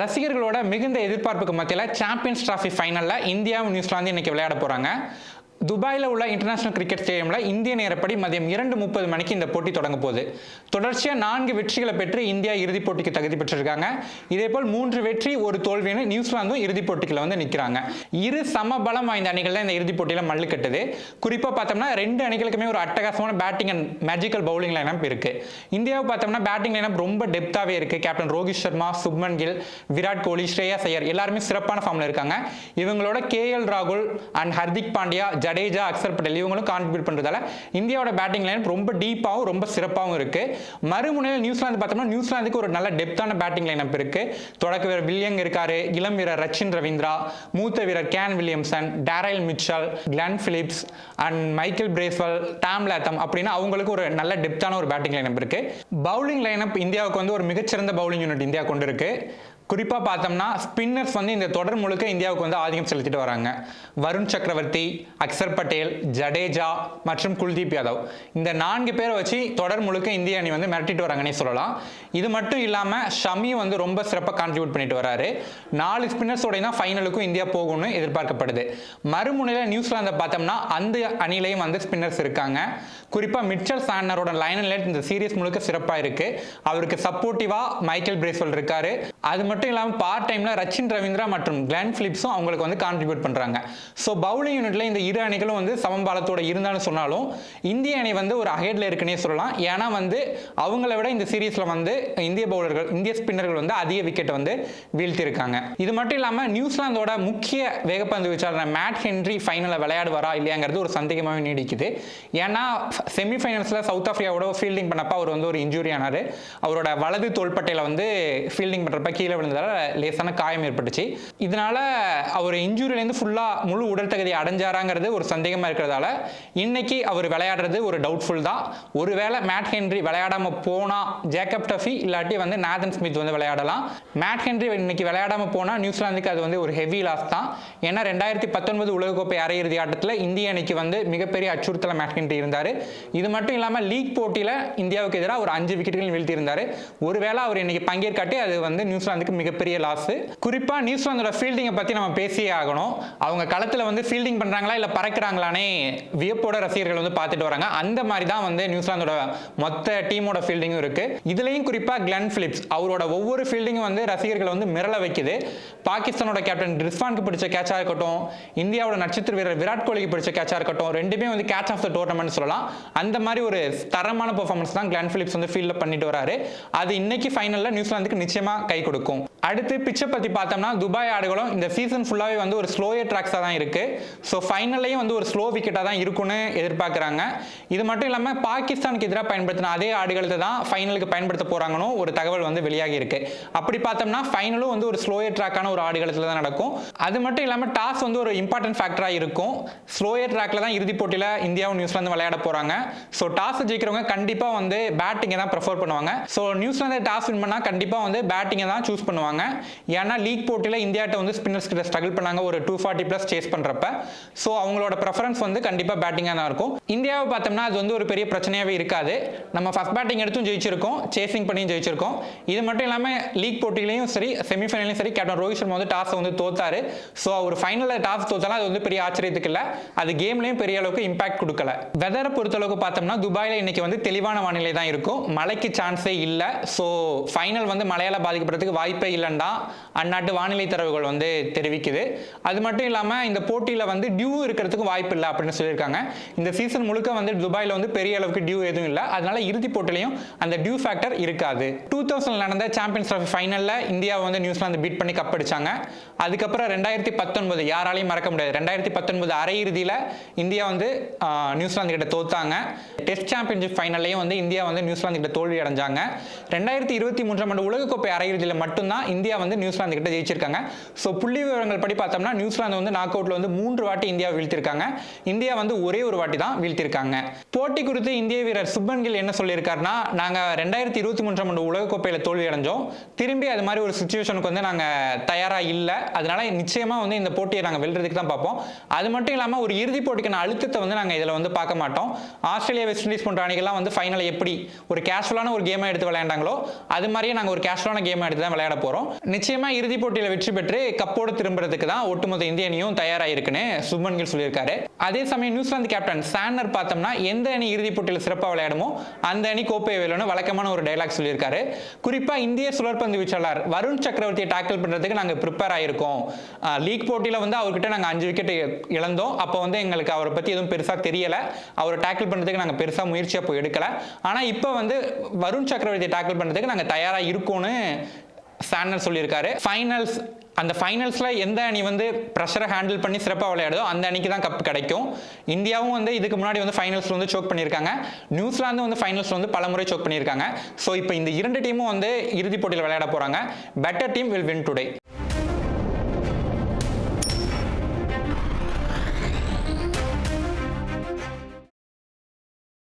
ரசிகர்களோட மிகுந்த எதிர்பார்ப்புக்கு மத்தியில் சாம்பியன்ஸ் டிராஃபி ஃபைனலில் இந்தியாவும் நியூசிலாந்து இன்னைக்கு விளையாட போகிறாங்க துபாயில் உள்ள இன்டர்நேஷனல் கிரிக்கெட் ஸ்டேடியமில் இந்திய நேரப்படி மதியம் இரண்டு முப்பது மணிக்கு இந்த போட்டி தொடங்க போகுது. தொடர்ச்சியாக நான்கு வெற்றிகளை பெற்று இந்தியா இறுதிப் போட்டிக்கு தகுதி பெற்றிருக்காங்க. இதேபோல் மூன்று வெற்றி ஒரு தோல்வின்னு நியூசிலாந்தும் இறுதிப் போட்டியில் வந்து நிற்கிறாங்க இரு சம பலம் வாய்ந்த அணிகள் தான் இந்த இறுதிப் போட்டியில் மல்லு கட்டுது. குறிப்பாக பார்த்தோம்னா ரெண்டு அணிகளுக்குமே ஒரு அட்டகாசமான batting and magical bowling lineup இருக்குது இந்தியாவை பார்த்தோம்னா பேட்டிங் லைனப் ரொம்ப டெப்த்தாகவே இருக்குது கேப்டன் ரோஹித் சர்மா சுப்மன் கில் விராட் கோலி ஸ்ரேயா சையர் எல்லாருமே சிறப்பான ஃபார்மில் இருக்காங்க. இவங்களோட கேஎல் ராகுல் அண்ட் ஹர்திக் பாண்டியா ஜடேஜா அக்சர் பட்டேல் இவங்களும் கான்ட்ரிபியூட் பண்ணுறதால இந்தியாவோட பேட்டிங் லைன் ரொம்ப டீப்பாகவும் ரொம்ப சிறப்பாகவும் இருக்கு. மறுமுனையில் நியூசிலாந்து பார்த்தோம்னா நியூசிலாந்துக்கு ஒரு நல்ல டெப்த்தான பேட்டிங் லைன் அப் இருக்கு. தொடக்க வீரர் வில்லியங் இருக்காரு இளம் வீரர் ரச்சின் ரவீந்திரா மூத்த வீரர் Kane Williamson Daryl Mitchell Glenn Phillips and Michael Bracewell Tom Latham அப்படின்னு அவங்களுக்கு ஒரு நல்ல டெப்த்தான ஒரு பேட்டிங் லைனப் இருக்கு. பவுலிங் லைனப் இந்தியாவுக்கு வந்து ஒரு மிகச்சிறந்த பவுலிங் யூனிட் இந்தியா கொண்டுருக்கு. குறிப்பாக பார்த்தோம்னா ஸ்பின்னர்ஸ் வந்து இந்த தொடர் முழுக்க இந்தியாவுக்கு வந்து ஆதிக்கம் செலுத்திட்டு வராங்க. வருண் சக்கரவர்த்தி அக்சர் பட்டேல் ஜடேஜா மற்றும் குல்தீப் யாதவ். இந்த நான்கு பேரை வச்சு தொடர் முழுக்க இந்திய அணி வந்து மிரட்டிட்டு வராங்கன்னே சொல்லலாம். இது மட்டும் இல்லாமல் ஷமி வந்து ரொம்ப சிறப்பாக கான்ட்ரிபியூட் பண்ணிட்டு வராரு. நாலு ஸ்பின்னர்ஸோட தான் ஃபைனலுக்கும் இந்தியா போகும்னு எதிர்பார்க்கப்படுது. மறுமுனையில் நியூசிலாந்தை பார்த்தோம்னா அந்த அணிலையும் வந்து ஸ்பின்னர்ஸ் இருக்காங்க. குறிப்பாக மிச்சல் சாண்டனரோட லைன் லைட் இந்த சீரியஸ் முழுக்க சிறப்பாக இருக்கு. அவருக்கு சப்போர்ட்டிவாக மைக்கேல் பிரேஸ்வல் இருக்காரு. அது மட்டும் இல்லாமல் பார்ட் டைமில் ரச்சின் ரவீந்திரா மற்றும் கிளான் ஃபிலிப்ஸும் அவங்களுக்கு வந்து கான்ட்ரிபியூட் பண்ணுறாங்க ஸோ பவுலிங் யூனிட்ல இந்த இரு அணிகளும் வந்து சமபாலத்தோட இருந்தாலும் சொன்னாலும் இந்திய அணி வந்து ஒரு அகேட்ல இருக்குன்னே சொல்லலாம். ஏன்னா வந்து அவங்கள விட இந்த சீரீஸில் வந்து இந்திய பவுலர்கள் இந்திய ஸ்பின்னர்கள் வந்து அதிக விக்கெட் வந்து வீழ்த்தியிருக்காங்க இது மட்டும் இல்லாமல் நியூசிலாந்தோட முக்கிய வேகப்பந்து வீச்சாளர் மேட் ஹென்ரி ஃபைனலில் விளையாடுவாரா இல்லையாங்கிறது ஒரு சந்தேகமாகவே நீடிக்குது. ஏன்னா செமிஃபைனல்ஸில் சவுத் ஆஃப்ரிக்காவோட ஃபீல்டிங் பண்ணப்ப அவர் வந்து ஒரு இன்ஜுரி ஆனார். அவரோட வலது தோள்பட்டையில் வந்து ஃபீல்டிங் பண்ணுறப்ப கீழே விழுந்ததால லேசான காயம் ஏற்பட்டுச்சு. இதனால அவர் இன்ஜூரியிலேருந்து ஃபுல்லாக முழு உடல் தகுதி அடைஞ்சாராங்கிறது ஒரு சந்தேகமாக இருக்கிறதால இன்னைக்கு அவர் விளையாடுறது ஒரு டவுட்ஃபுல் தான். ஒருவேளை மேட் ஹென்ரி விளையாடாம போனா ஜேக்கப் டஃபி இல்லாட்டி வந்து நாதன் ஸ்மித் வந்து விளையாடலாம். மேட் ஹென்ரி இன்னைக்கு விளையாடாம போனா நியூசிலாந்துக்கு அது வந்து ஒரு ஹெவி லாஸ் தான். ஏன்னா ரெண்டாயிரத்தி பத்தொன்பது உலகக்கோப்பை அரையிறுதி ஆட்டத்தில் இந்திய அணிக்கு வந்து மிகப்பெரிய அச்சுறுத்தல மேட் ஹென்ரி இருந்தார். இது மட்டும் இல்லாமல் லீக் போட்டியில் இந்தியாவுக்கு எதிராக ஒரு அஞ்சு விக்கெட்டுகள் வீழ்த்தியிருந்தார். ஒருவேளை அவர் இன்னைக்கு பங்கேற்காட்டி அது வந்து நியூசிலாந்துக்கு மிகப்பெரிய லாஸ் குறிப்பா நியூசிலாந்தோட ஃபீல்டிங்கை பத்தி நம்ம பேசியே ஆகணும். அவங்க களத்துல வந்து ஃபீல்டிங் பண்றாங்களா இல்ல பறக்குறாங்களானே வியப்போட ரசிகர்கள் வந்து பார்த்துட்டு வராங்க. அந்த மாதிரி தான் வந்து நியூசிலாந்தோட மொத்த டீமோட ஃபீல்டிங்கும் இருக்கு. இதுலயும் குறிப்பா கிளன் பிலிப்ஸ் அவரோட ஒவ்வொரு ஃபீல்டிங்கும் வந்து ரசிகர்களை வந்து மிரள வைக்குது. பாகிஸ்தானோட கேப்டன் ரிஸ்வானுக்கு பிடிச்ச கேட்சா இருக்கட்டும் இந்தியாவோட நட்சத்திர வீரர் விராட் கோலிக்கு பிடிச்ச கேட்சா இருக்கட்டும் ரெண்டுமே வந்து கேட்ச் ஆஃப் த டோர்னமெண்ட் சொல்லலாம். அந்த மாதிரி ஒரு தரமான பெர்ஃபார்மன்ஸ் தான் கிளன் பிலிப்ஸ் வந்து ஃபீல்டில் பண்ணிட்டு வராரு. அது இன்னைக்கு ஃபைனலில் நியூசிலாந்துக்கு நிச்சயமா கை கொடுக்கும் அடுத்து பிச்சை பற்றி பார்த்தோம்னா துபாய் ஆடுகளும் இந்த சீசன் ஃபுல்லாகவே வந்து ஒரு ஸ்லோயர் ட்ராக்ஸாக தான் இருக்குது ஸோ ஃபைனல்லையும் வந்து ஒரு ஸ்லோ விக்கெட்டாக தான் இருக்கும்னு எதிர்பார்க்குறாங்க. இது மட்டும் இல்லாமல் பாகிஸ்தானுக்கு எதிராக பயன்படுத்தின அதே ஆடுகளத்தை தான் ஃபைனலுக்கு பயன்படுத்த போகிறாங்கன்னு ஒரு தகவல் வந்து வெளியாகி இருக்கு. அப்படி பார்த்தோம்னா ஃபைனலும் வந்து ஒரு ஸ்லோயர் ட்ராக்கான ஒரு ஆடுகளத்தில் தான் நடக்கும். அது மட்டும் இல்லாமல் டாஸ் வந்து ஒரு இம்பார்ட்டன்ட் ஃபேக்டராக இருக்கும். ஸ்லோயர் ட்ராக்ல தான் இறுதிப் போட்டியில் இந்தியாவும் நியூசிலாந்து விளையாட போகிறாங்க ஸோ டாஸ் ஜெயிக்கிறவங்க கண்டிப்பாக வந்து பேட்டிங்கை தான் ப்ரிஃபர் பண்ணுவாங்க. ஸோ நியூசிலாந்து டாஸ் வின் பண்ணால் கண்டிப்பாக வந்து பேட்டிங்கை தான் சூஸ் பண்ணுவாங்க. ஏன்னா லீக் போட்டியில் இந்தியாட்ட வந்து ஸ்பின்னர்ஸ் கிட்ட ஸ்ட்ரகிள் பண்ணாங்க. ஒரு டூ ஃபார்ட்டி ப்ளஸ் சேஸ் பண்ணுறப்ப ஸோ அவங்களோட ப்ரெஃபரன்ஸ் வந்து கண்டிப்பாக பேட்டிங்காக தான் இருக்கும். இந்தியாவை பார்த்தோம்னா அது வந்து ஒரு பெரிய பிரச்சனையாகவே இருக்காது. நம்ம ஃபர்ஸ்ட் பேட்டிங் எடுத்தும் ஜெயிச்சிருக்கோம். சேசிங் பண்ணியும் ஜெயிச்சிருக்கோம். இது மட்டும் இல்லாமல் லீக் போட்டியிலையும் சரி செமிஃபைனலையும் சரி கேப்டன் ரோஹித் சர்மா வந்து டாஸை வந்து தோத்தாரு. ஸோ அவர் ஃபைனலில் டாஸ் தோத்தாலும் அது வந்து பெரிய ஆச்சரியத்துக்கு இல்லை. அது கேம்லேயும் பெரிய அளவுக்கு இம்பாக்ட் கொடுக்கல. வெதரை பொறுத்தளவுக்கு பார்த்தோம்னா துபாயில் இன்னைக்கு வந்து தெளிவான வானிலை தான் இருக்கும். மழைக்கு சான்ஸே இல்லை. ஸோ ஃபைனல் வந்து மழையால் பாதிக்கப்படுறதுக்கு வாய்ப்பே இல்லைன்னு தான் அந்நாட்டு வானிலை தரவுகள் வந்து தெரிவிக்குது. அது மட்டும் இல்லாமல் இந்த போட்டியில் வந்து டியூ இருக்கிறதுக்கு வாய்ப்பு இல்லை அப்படின்னு சொல்லியிருக்காங்க. இந்த சீசன் முழுக்க வந்து துபாயில் வந்து பெரிய அளவுக்கு டியூ எதுவும் இல்லை. அதனால இறுதி போட்டிலையும் அந்த டியூ ஃபேக்டர் இருக்காது. டூ தௌசண்ட் நடந்த சாம்பியன்ஸ் ட்ராஃபி ஃபைனலில் இந்தியா வந்து நியூசிலாந்து பீட் பண்ணி கப் அடிச்சாங்க. அதுக்கப்புறம் ரெண்டாயிரத்தி பத்தொன்பது யாராலையும் மறக்க முடியாது. ரெண்டாயிரத்தி பத்தொன்பது அரையிறுதியில் இந்தியா வந்து நியூசிலாந்து கிட்ட தோத்தாங்க. டெஸ்ட் சாம்பியன்ஷிப் ஃபைனல்லையும் வந்து இந்தியா வந்து நியூசிலாந்து கிட்ட தோல்வி அடைஞ்சாங்க. ரெண்டாயிரத்தி இருபத்தி மூன்றாம் ஆண்டு உலகக்கோப்பை அரையிறுதியில் மட்டும்தான் இந்தியா வந்து நியூசிலாந்து கிட்ட ஜெயிச்சிருக்காங்க. ஸோ புள்ளி விவரங்கள் படி பார்த்தோம்னா நியூசிலாந்து வந்து நாக் அவுட்ல வந்து மூன்று வாட்டி இந்தியா வீழ்த்திருக்காங்க. இந்தியா வந்து ஒரே ஒரு வாட்டி தான் வீழ்த்திருக்காங்க. போட்டி குறித்து இந்திய வீரர் சுப்மன் கில் என்ன சொல்லியிருக்காருன்னா நாங்கள் ரெண்டாயிரத்தி இருபத்தி மூன்றாம் ஆண்டு உலகக்கோப்பையில் தோல்வி அடைஞ்சோம். திரும்பி அது மாதிரி ஒரு சுச்சுவேஷனுக்கு வந்து நாங்கள் தயாராக இல்லை. அதனால நிச்சயமா வந்து இந்த போட்டியை நாங்கள் வெல்றதுக்கு தான் பார்ப்போம். அது மட்டும் இல்லாமல் ஒரு இறுதிப் போட்டிக்கான அழுத்தத்தை வந்து நாங்கள் இதில் வந்து பார்க்க மாட்டோம். ஆஸ்திரேலியா வெஸ்ட் இண்டீஸ் போன்ற அணிகள்லாம் வந்து ஃபைனல் எப்படி ஒரு கேஷுவலான ஒரு கேமை எடுத்து விளையாண்டாங்களோ அது மாதிரியே நாங்கள் ஒரு கேஷுவலான கேமை எடுத்து தான் விளையாட போகிறோம் போகிறோம் நிச்சயமாக இறுதிப் போட்டியில் வெற்றி பெற்று கப்போடு திரும்புறதுக்கு தான் ஒட்டுமொத்த இந்திய அணியும் தயாராகிருக்குன்னு சுப்மன் கில் சொல்லியிருக்காரு. அதே சமயம் நியூசிலாந்து கேப்டன் சானர் பார்த்தோம்னா எந்த அணி இறுதிப் போட்டியில் சிறப்பாக விளையாடுமோ அந்த அணி கோப்பை வேலும்னு வழக்கமான ஒரு டைலாக் சொல்லியிருக்காரு. குறிப்பாக இந்திய சுழற்பந்து வீச்சாளர் வருண் சக்கரவர்த்தியை டேக்கிள் பண்ணுறதுக்கு நாங்கள் ப்ரிப்பேர் ஆயிருக்கோம். லீக் போட்டியில் வந்து அவர்கிட்ட நாங்கள் அஞ்சு விக்கெட் இழந்தோம். அப்போ வந்து எங்களுக்கு அவரை பற்றி எதுவும் பெருசாக தெரியலை. அவரை டேக்கிள் பண்ணுறதுக்கு நாங்கள் பெருசாக முயற்சியாக போய் எடுக்கல. ஆனால் இப்போ வந்து வருண் சக்கரவர்த்தியை டேக்கிள் பண்ணுறதுக்கு நாங்கள் தயாராக இருக்கோம்னு சாண்டர் சொல்லியிருக்காரு. ஃபைனல்ஸ் அந்த ஃபைனல்ஸில் எந்த அணி வந்து ப்ரெஷரை ஹேண்டில் பண்ணி சிறப்பாக விளையாடுதோ அந்த அணிக்கு தான் கப் கிடைக்கும். இந்தியாவும் வந்து இதுக்கு முன்னாடி வந்து ஃபைனல்ஸில் வந்து சோக் பண்ணியிருக்காங்க. நியூசிலாந்து வந்து ஃபைனல்ஸில் வந்து பல முறை சோக் பண்ணியிருக்காங்க. ஸோ இப்போ இந்த இரண்டு டீமும் வந்து இறுதிப் போட்டியில் விளையாட போகிறாங்க better team will win today